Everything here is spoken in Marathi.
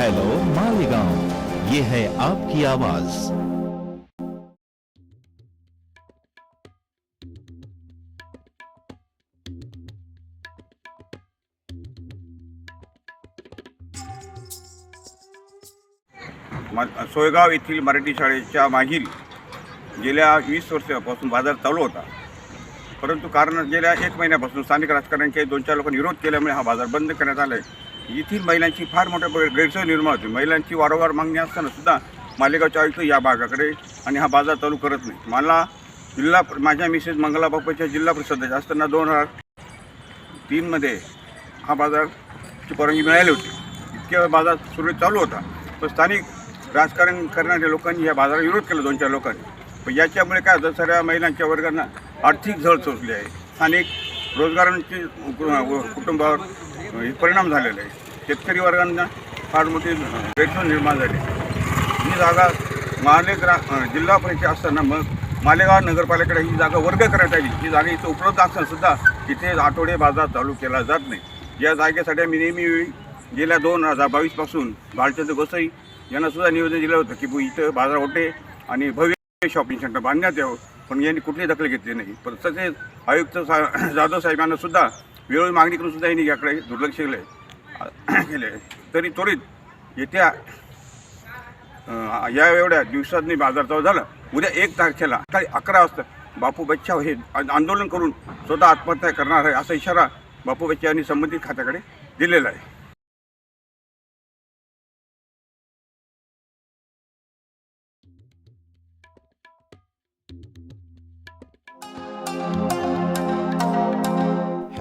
हेलो मालेगांव ये है आपकी आवाज़। सोयगाव येथील मराठी शाळेच्या मागील गेल्या वीस वर्षापासून बाज़ार चालू होता. परंतु कारण गेल्या एक महिन्यापासून स्थानिक राजकारण्यांच्या दोन चार लोकांनी विरोध केल्यामुळे हा बाज़ार बंद करण्यात आला आहे येथील महिलांची फार मोठ्या प्रकारे गैरसोय निर्माण होते. महिलांची वारंवार मागणी असताना सुद्धा मालेगावच्या आयुक्त या भागाकडे आणि हा बाजार चालू करत नाही मला जिल्हा माझ्या मिसेस मंगला बाप्पाच्या जिल्हा परिषदेच्या असताना दोन हजार तीनमध्ये हा बाजारची परवानगी मिळाली होती. इतक्या बाजार सुरळीत चालू होता. तर स्थानिक राजकारण करणाऱ्या लोकांनी या बाजाराला विरोध केला दोन चार लोकांनी. पण याच्यामुळे काय होतं सर्व महिलांच्या वर्गांना आर्थिक झळ चोचली आहे. स्थानिक रोजगारांची कुटुंबावर परिणाम झालेला आहे. शेतकरी वर्गांना फार मोठी भेटून निर्माण झाली. ही जागा मालेग्रा जिल्हा परिषद असताना मग मालेगाव नगरपालिकेकडे ही जागा वर्ग करण्यात आली. ही जागा इथं उपलब्ध असतानासुद्धा इथे आठवडे बाजार चालू केला जात नाही. या जागेसाठी आम्ही नेहमी गेल्या दोन हजार बावीसपासून भालचंद्र गोसाई यांनासुद्धा निवेदन दिलं होतं की इथं बाजार होते आणि भव्य शॉपिंग सेंटर बांधण्यात यावं. पण यांनी कुठलीही दखल घेतली नाही. पण तसेच आयुक्त सा जाधव साहेबांनासुद्धा वेळोवेळी मागणी करून सुद्धा यांनी याकडे दुर्लक्ष केलं केले तरी त्वरित येत्या या एवढ्या दिवसांनी बाजार चालू झाला. उद्या एक तारखेला सकाळी अकरा वाजता बापू बच्चा हे आंदोलन करून स्वतः आत्महत्या करणार आहे असा इशारा बापू बच्चा यांनी संबंधित खात्याकडे दिलेला आहे.